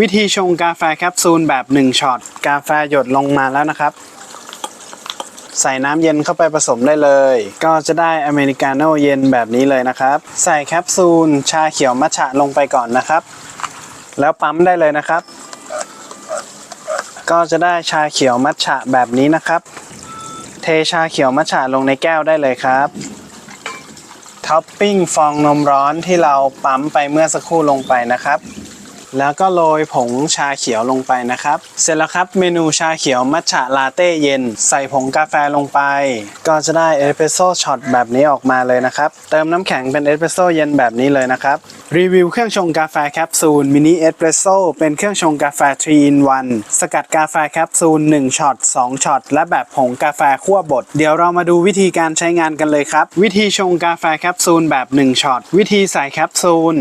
วิธีชงกาแฟแคปซูลแบบ 1ช็อตกาแฟหยดลงมาแล้วนะครับ ใส่น้ำเย็นเข้าไปผสมได้เลย ก็จะได้อเมริกาโน่เย็นแบบนี้เลยนะครับ ใส่แคปซูลชาเขียวมัทฉะลงไปก่อนนะครับ แล้วปั๊มได้เลยนะครับ ก็จะได้ชาเขียวมัทฉะแบบนี้นะครับ เทชาเขียวมัทฉะลงในแก้วได้เลยครับท็อปปิ้งฟองนมร้อนที่เราปั๊มไปเมื่อสักครู่ลงไปนะครับ แล้วก็โรยผงชาเขียวลงไปนะครับ เสร็จแล้วครับเมนูชาเขียวมัทฉะลาเต้เย็น ใส่ผงกาแฟลงไป ก็จะได้เอสเปรสโซ่ช็อตแบบนี้ออกมาเลยนะครับ เติมน้ำแข็งเป็นเอสเปรสโซ่เย็นแบบนี้เลยนะครับ รีวิวเครื่องชงกาแฟแคปซูลมินิเอสเปรสโซ่เป็นเครื่องชงกาแฟ3 in 1สกัดกาแฟแคปซูล1ช็อต2ช็อตและแบบผงกาแฟคั่วบดเดี๋ยวเรามาดูวิธีการใช้งานกันเลยครับ วิธีชงกาแฟแคปซูลแบบ1ช็อตวิธีใส่แคปซูล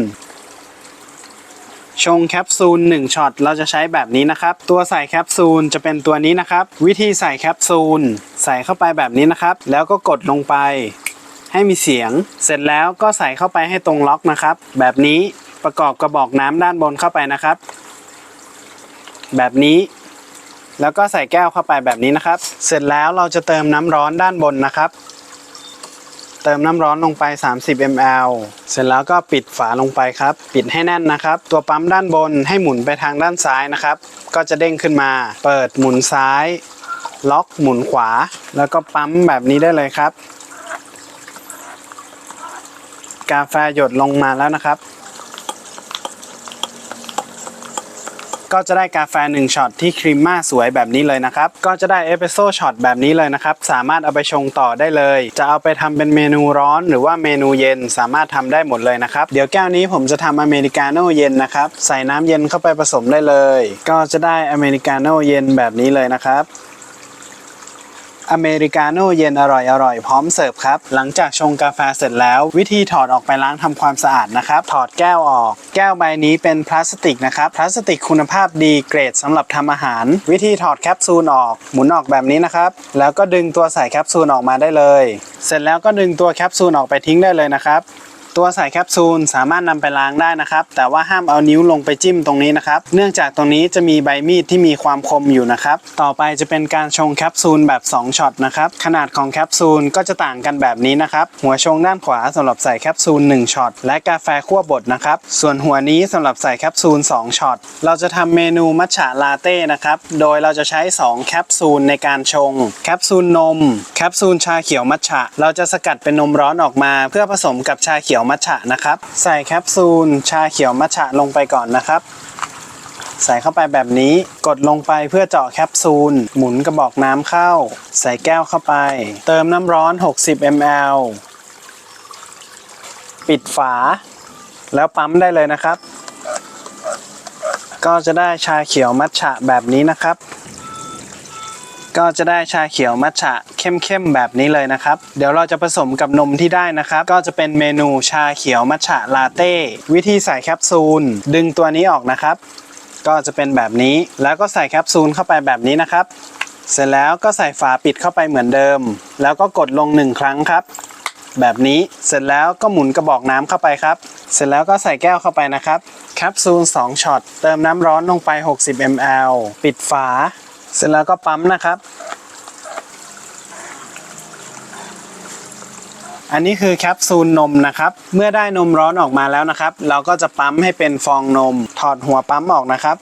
ชงแคปซูล1ช็อตเราจะใช้แบบนี้นะครับ ตัวใส่แคปซูลจะเป็นตัวนี้นะครับ วิธีใส่แคปซูลใส่เข้าไปแบบนี้นะครับ แล้วก็กดลงไป ให้มีเสียง เสร็จแล้วก็ใส่เข้าไปให้ตรงล็อกนะครับ แบบนี้ประกอบกระบอกน้ำด้านบนเข้าไปนะครับ แบบนี้ แล้วก็ใส่แก้วเข้าไปแบบนี้นะครับ เสร็จแล้วเราจะเติมน้ำร้อนด้านบนนะครับ เติมน้ำร้อนลงไป 30 ml เสร็จแล้วก็ปิดฝาลงไปครับ ปิดให้แน่นนะครับ ตัวปั๊มด้านบนให้หมุนไปทางด้านซ้ายนะครับ ก็จะเด้งขึ้นมา เปิดหมุนซ้าย ล็อกหมุนขวา แล้วก็ปั๊มแบบนี้ได้เลยครับ กาแฟหยดลงมาแล้วนะครับ ก็จะได้กาแฟ1ช็อตที่ครีมมาสวยแบบนี้เลยนะครับ ก็จะได้เอสเปรสโซ่ช็อตแบบนี้เลยนะครับ สามารถเอาไปชงต่อได้เลย จะเอาไปทำเป็นเมนูร้อน หรือว่าเมนูเย็นสามารถทำได้หมดเลยนะครับ เดี๋ยวแก้วนี้ผมจะทำอเมริกาโน่เย็นนะครับ ใส่น้ำเย็นเข้าไปผสมได้เลย ก็จะได้อเมริกาโน่เย็นแบบนี้เลยนะครับ อเมริกาโน่เย็นอร่อยอร่อยพร้อมเสิร์ฟครับ หลังจากชงกาแฟเสร็จแล้ว วิธีถอดออกไปล้างทำความสะอาดนะครับ ถอดแก้วออก แก้วใบนี้เป็นพลาสติกนะครับ พลาสติกคุณภาพดีเกรดสำหรับทำอาหาร วิธีถอดแคปซูลออก หมุนออกแบบนี้นะครับ แล้วก็ดึงตัวใส่แคปซูลออกมาได้เลย เสร็จแล้วก็ดึงตัวแคปซูลออกไปทิ้งได้เลยนะครับ ตัวใส่แคปซูลสามารถนำไปล้างได้นะครับ แต่ว่าห้ามเอานิ้วลงไปจิ้มตรงนี้นะครับ เนื่องจากตรงนี้จะมีใบมีดที่มีความคมอยู่นะครับ ต่อไปจะเป็นการชงแคปซูลแบบ 2ช็อตนะครับ ขนาดของแคปซูลก็จะต่างกันแบบนี้นะครับ หัวชงด้านขวาสำหรับใส่แคปซูล1ช็อตและกาแฟคั่วบดนะครับ ส่วนหัวนี้สำหรับใส่แคปซูล2ช็อต เราจะทำเมนูมัทฉะลาเต้นะครับ โดยเราจะใช้ 2 แคปซูลในการชง แคปซูลนม แคปซูลชาเขียวมัทฉะ เราจะสกัดเป็นนมร้อนออกมา เพื่อผสมกับชาเขียวมัทฉะนะครับ ใส่แคปซูลชาเขียวมัทฉะลงไปก่อนนะครับ ใส่เข้าไปแบบนี้กดลงไปเพื่อเจาะแคปซูล หมุนกระบอกน้ำเข้า ใส่แก้วเข้าไป เติมน้ำร้อน 60 ml ปิดฝา แล้วปั๊มได้เลยนะครับ ก็จะได้ชาเขียวมัทฉะแบบนี้นะครับ ก็จะได้ชาเขียวมัทฉะเข้มๆแบบนี้เลยนะครับ เดี๋ยวเราจะผสมกับนมที่ได้นะครับ ก็จะเป็นเมนูชาเขียวมัทฉะลาเต้วิธีใส่แคปซูล ดึงตัวนี้ออกนะครับ ก็จะเป็นแบบนี้แล้วก็ใส่แคปซูลเข้าไปแบบนี้นะครับ เสร็จแล้วก็ใส่ฝาปิดเข้าไปเหมือนเดิม แล้วก็กดลงหนึ่งครั้งครับ แบบนี้เสร็จแล้วก็หมุนกระบอกน้ำเข้าไปครับ เสร็จแล้วก็ใส่แก้วเข้าไปนะครับแคปซูล2ช็อตเติมน้ำร้อนลงไป 60 ml ปิดฝา เสร็จแล้วก็ปั๊มนะครับ อันนี้คือแคปซูลนมนะครับ เมื่อได้นมร้อนออกมาแล้วนะครับ เราก็จะปั๊มให้เป็นฟองนม ถอดหัวปั๊มออกนะครับ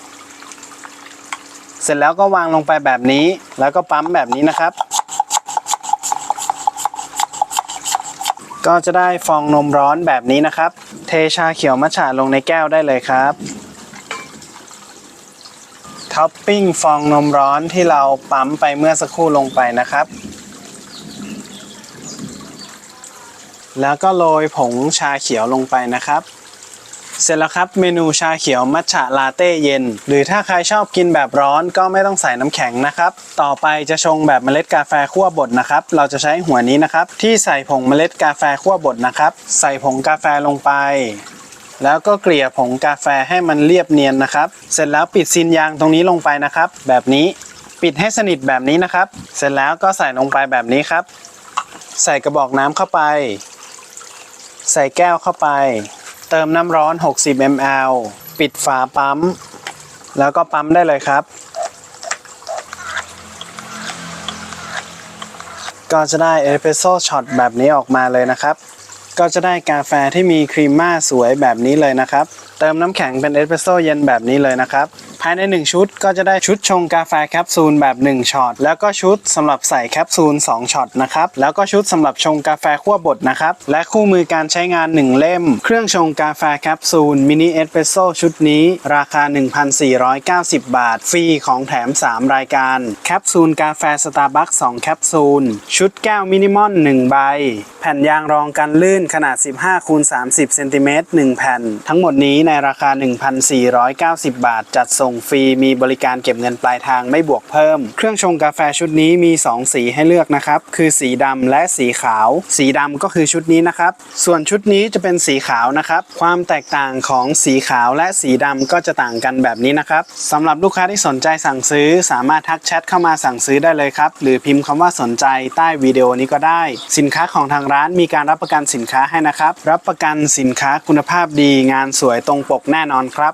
เสร็จแล้วก็วางลงไปแบบนี้ แล้วก็ปั๊มแบบนี้นะครับ ก็จะได้ฟองนมร้อนแบบนี้นะครับ เทชาเขียวมัทฉะลงในแก้วได้เลยครับ ท็อปปิ้งฟองนมร้อนที่เราปั๊มไปเมื่อสักครู่ลงไปนะครับ แล้วก็โรยผงชาเขียวลงไปนะครับ เสร็จแล้วครับเมนูชาเขียวมัทฉะลาเต้เย็น หรือถ้าใครชอบกินแบบร้อนก็ไม่ต้องใส่น้ำแข็งนะครับ ต่อไปจะชงแบบเมล็ดกาแฟคั่วบดนะครับ เราจะใช้หัวนี้นะครับ ที่ใส่ผงเมล็ดกาแฟคั่วบดนะครับ ใส่ผงกาแฟลงไป แล้วก็เกลี่ยผงกาแฟให้มันเรียบเนียนนะครับ เสร็จแล้วปิดซีนยางตรงนี้ลงไปนะครับ แบบนี้ปิดให้สนิทแบบนี้นะครับ เสร็จแล้วก็ใส่ลงไปแบบนี้ครับ ใส่กระบอกน้ำเข้าไป ใส่แก้วเข้าไป เติมน้ำร้อน 60 ml ปิดฝาปั๊ม แล้วก็ปั๊มได้เลยครับ ก็จะได้เอสเปรสโซ่ช็อตแบบนี้ออกมาเลยนะครับ ก็จะได้กาแฟที่มีครีมม่าสวยแบบนี้เลยนะครับ เติมน้ำแข็งเป็นเอสเปรสโซ่เย็นแบบนี้เลยนะครับ ภายใน 1 ชุดก็จะได้ชุดชงกาแฟแคปซูลแบบ 1ช็อตแล้วก็ชุดสำหรับใส่แคปซูล2ช็อตนะครับแล้วก็ชุดสำหรับชงกาแฟคั่วบดนะครับและคู่มือการใช้งาน 1 เล่ม เครื่องชงกาแฟแคปซูลมินิเอสเปรสโซ่ชุดนี้ ราคา 1,490 บาท ฟรีของแถม 3 รายการแคปซูลกาแฟสตาร์บัค2แคปซูลชุดแก้วมินิมอล1ใบ แผ่นยางรองกันลื่นขนาด 15คูณ30เซนติเมตร1แผ่น ทั้งหมดนี้ในราคา 1,490 บาทจัดส่งฟรี มีบริการเก็บเงินปลายทางไม่บวกเพิ่ม เครื่องชงกาแฟชุดนี้มี 2 สีให้เลือกนะครับ คือสีดำและสีขาว สีดำก็คือชุดนี้นะครับ ส่วนชุดนี้จะเป็นสีขาวนะครับ ความแตกต่างของสีขาวและสีดำก็จะต่างกันแบบนี้นะครับสำหรับลูกค้าที่สนใจสั่งซื้อ สามารถทักแชทเข้ามาสั่งซื้อได้เลยครับ หรือพิมพ์คำว่าสนใจใต้วิดีโอนี้ก็ได้ สินค้าของทางร้านมีการรับประกันสินค้าให้นะครับ รับประกันสินค้าคุณภาพดีงานสวยตรงปกแน่นอนครับ